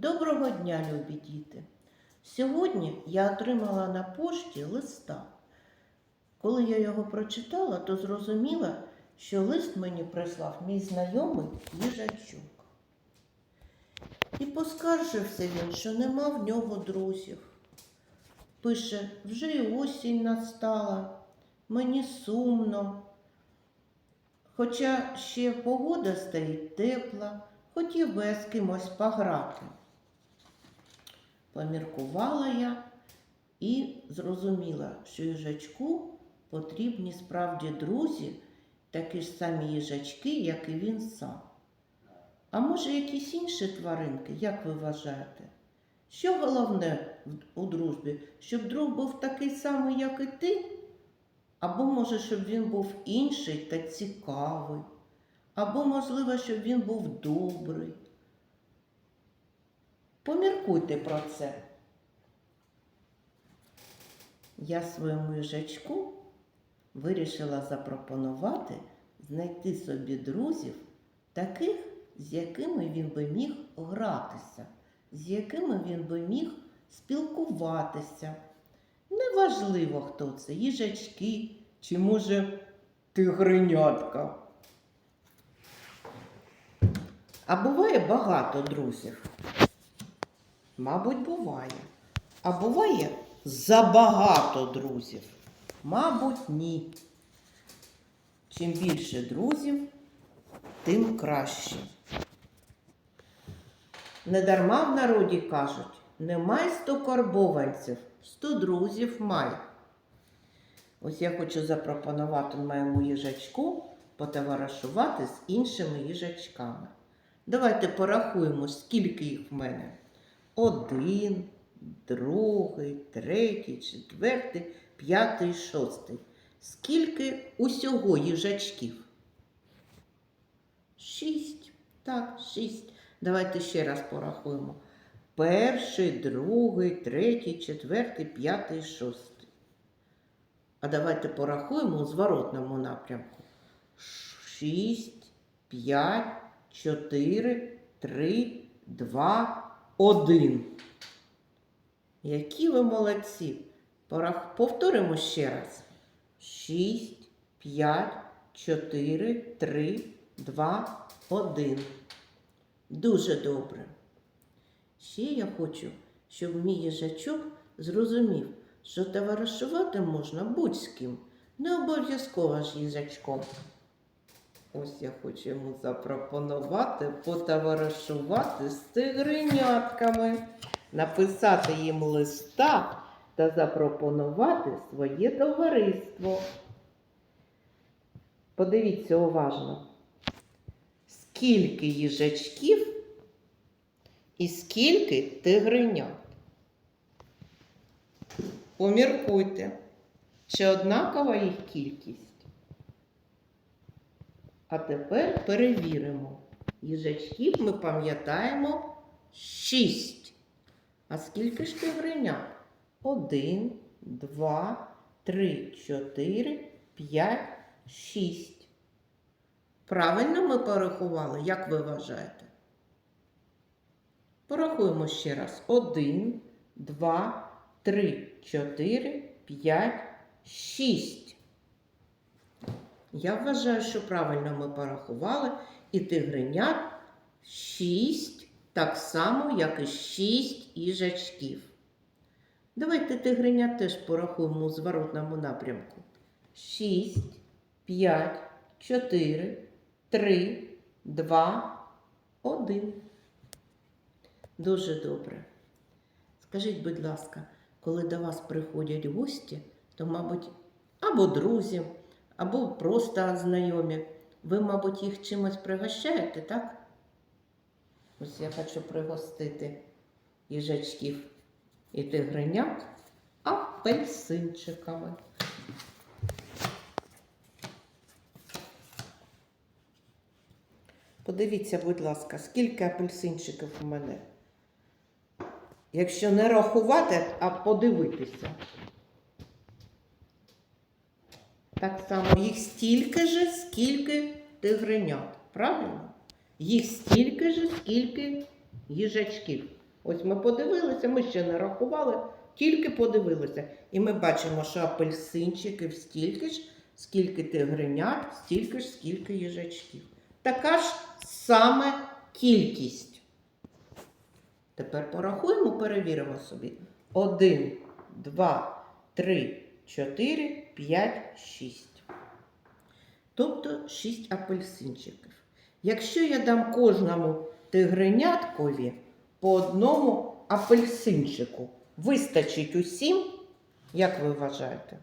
Доброго дня, любі діти! Сьогодні я отримала на пошті листа. Коли я його прочитала, то зрозуміла, що лист мені прислав мій знайомий їжачок. І поскаржився він, що нема в нього друзів. Пише, вже й осінь настала, мені сумно. Хоча ще погода стоїть тепла, хотів би з кимось пограти. Поміркувала я і зрозуміла, що їжачку потрібні справді друзі, такі ж самі їжачки, як і він сам. А може, якісь інші тваринки, як ви вважаєте? Що головне у дружбі? Щоб друг був такий самий, як і ти? Або може, щоб він був інший та цікавий, або, можливо, щоб він був добрий. Поміркуйте про це. Я своєму їжачку вирішила запропонувати знайти собі друзів, таких, з якими він би міг гратися, з якими він би міг спілкуватися. Неважливо, хто це, їжачки чи, може, тигренятка. А буває багато друзів. Мабуть, буває. А буває забагато друзів. Мабуть, ні. Чим більше друзів, тим краще. Недарма в народі кажуть, не май сто карбованців, сто друзів май. Ось я хочу запропонувати моєму їжачку потоваришувати з іншими їжачками. Давайте порахуємо, скільки їх в мене. Один, другий, третій, четвертий, п'ятий, шостий. Скільки усього їжачків? Шість. Так, шість. Давайте ще раз порахуємо. Перший, другий, третій, четвертий, п'ятий, шостий. А давайте порахуємо у зворотному напрямку. Шість, п'ять, чотири, три, два, один. Які ви молодці! Повторимо ще раз. Шість, п'ять, чотири, три, два, один. Дуже добре. Ще я хочу, щоб мій їжачок зрозумів, що товаришувати можна будь з ким, не обов'язково ж їжачком. Ось я хочу йому запропонувати потоваришувати з тигренятками, написати їм листа та запропонувати своє товариство. Подивіться уважно, скільки їжачків і скільки тигренят. Поміркуйте, чи однакова їх кількість. А тепер перевіримо. Їжачків ми пам'ятаємо шість. А скільки ж тигренят? Один, два, три, чотири, п'ять, шість. Правильно ми порахували, як ви вважаєте? Порахуємо ще раз. Один, два, три, чотири, п'ять, шість. Я вважаю, що правильно ми порахували і тигренят шість, так само, як і шість їжачків. Давайте тигренят теж порахуємо у зворотному напрямку. Шість, п'ять, чотири, три, два, один. Дуже добре. Скажіть, будь ласка, коли до вас приходять гості, то, мабуть, або друзі, або просто знайомі, ви, мабуть, їх чимось пригощаєте, так? Ось я хочу пригостити їжачків і тигренят апельсинчиками. Подивіться, будь ласка, скільки апельсинчиків у мене. Якщо не рахувати, а подивитися. Так само їх стільки же, скільки тигренят. Правильно? Їх стільки же, скільки їжачків. Ось ми подивилися, ми ще не рахували, тільки подивилися. І ми бачимо, що апельсинчиків стільки ж, скільки тигренят, стільки ж, скільки їжачків. Така ж саме кількість. Тепер порахуємо, перевіримо собі. Один, два, три, чотири, п'ять, шість. Тобто шість апельсинчиків. Якщо я дам кожному тигреняткові по одному апельсинчику, вистачить усім, як ви вважаєте?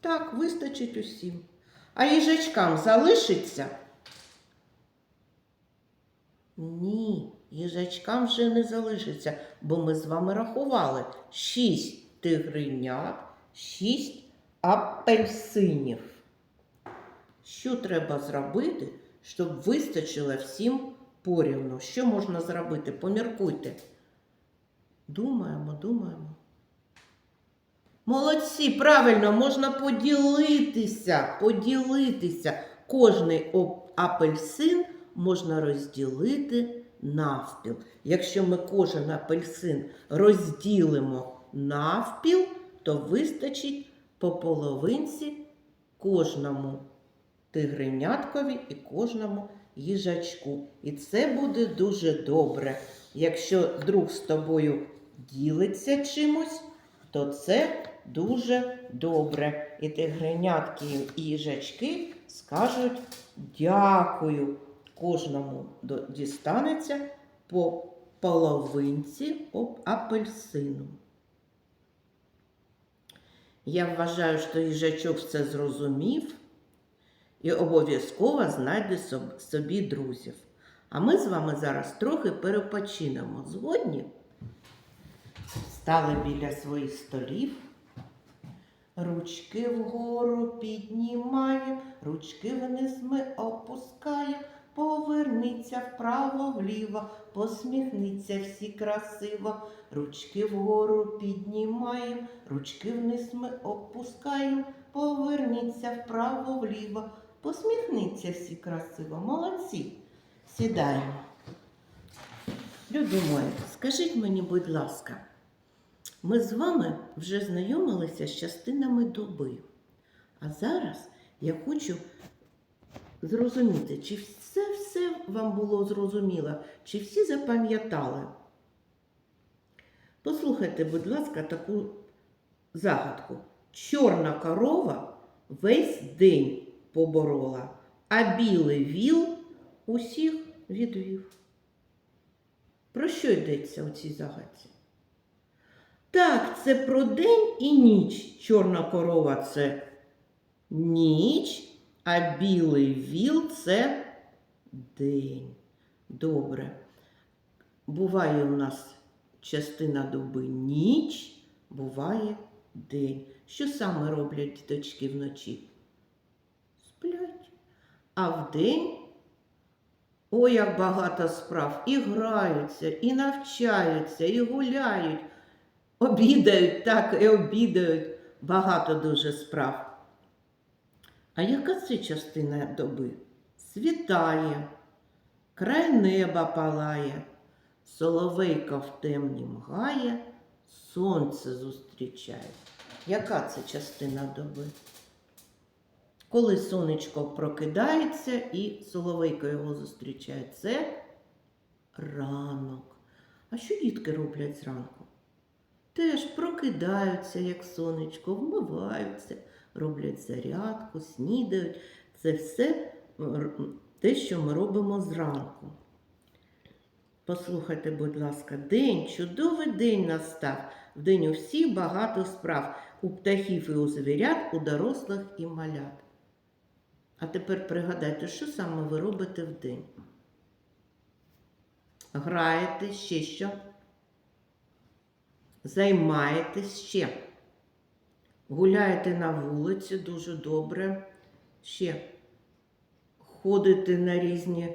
Так, вистачить усім. А їжачкам залишиться? Ні, їжачкам вже не залишиться, бо ми з вами рахували шість тигренят, шість апельсинів. Що треба зробити, щоб вистачило всім порівну? Що можна зробити? Поміркуйте. Думаємо, думаємо. Молодці, правильно, можна поділитися, поділитися. Кожний апельсин можна розділити навпіл. Якщо ми кожен апельсин розділимо навпіл, то вистачить по половинці кожному тигреняткові і кожному їжачку. І це буде дуже добре. Якщо друг з тобою ділиться чимось, то це дуже добре. І тигренятки і їжачки скажуть дякую. Кожному дістанеться по половинці апельсину. Я вважаю, що їжачок все зрозумів і обов'язково знайде собі друзів. А ми з вами зараз трохи перепочинемо. Згодні? Стали біля своїх столів. Ручки вгору піднімаємо, ручки вниз ми опускаємо. Поверніться вправо вліво, посміхніться всі красиво. Ручки вгору піднімаємо, ручки вниз ми опускаємо. Поверніться вправо вліво, посміхніться всі красиво. Молодці. Сідаємо. Люди мої, скажіть мені, будь ласка, ми з вами вже знайомилися з частинами доби. А зараз я хочу зрозуміти, чи все все вам було зрозуміло, чи всі запам'ятали. Послухайте, будь ласка, таку загадку. Чорна корова весь день поборола, а білий віл усіх відвів. Про що йдеться у цій загадці? Так, це про день і ніч. Чорна корова це ніч, а білий віл це день. Добре. Буває у нас частина доби ніч, буває день. Що саме роблять діточки вночі? Сплять. А вдень ой, як багато справ. І граються, і навчаються, і гуляють. Обідають, так, і обідають. Багато дуже справ. А яка це частина доби? Світає, край неба палає, соловейка в темні мгає, сонце зустрічає. Яка це частина доби? Коли сонечко прокидається і соловейка його зустрічає, це ранок. А що дітки роблять зранку? Теж прокидаються, як сонечко, вмиваються, роблять зарядку, снідають. Це все те, що ми робимо зранку. Послухайте, будь ласка, день, чудовий день настав. В день у всіх багато справ. У птахів і у звірят, у дорослих і малят. А тепер пригадайте, що саме ви робите в день? Граєте ще що? Займаєтесь ще. Гуляєте на вулиці дуже добре. Ще ходите на різні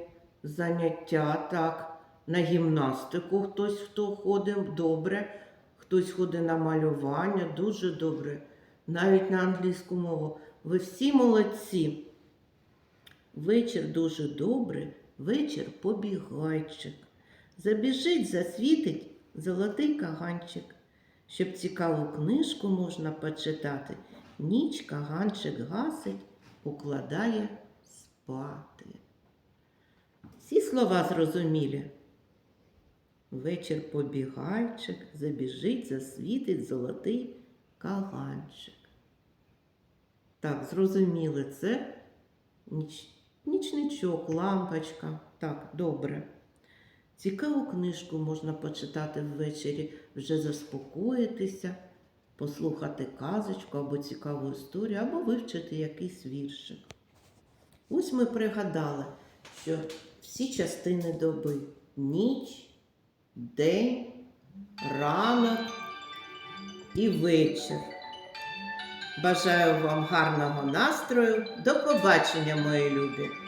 заняття, так, на гімнастику хтось хто ходить добре, хтось ходить на малювання, дуже добре, навіть на англійську мову. Ви всі молодці. Вечір дуже добре, вечір побігайчик. Забіжить, засвітить золотий каганчик. Щоб цікаву книжку можна почитати, ніч каганчик гасить, укладає спати. Всі слова зрозумілі. Вечір побігайчик, забіжить, засвітить золотий каганчик. Так, зрозуміли, це ніч, нічничок, лампочка. Так, добре. Цікаву книжку можна почитати ввечері, вже заспокоїтися, послухати казочку або цікаву історію, або вивчити якийсь віршик. Ось ми пригадали, що всі частини доби ніч, день, ранок і вечір. Бажаю вам гарного настрою. До побачення, мої любі!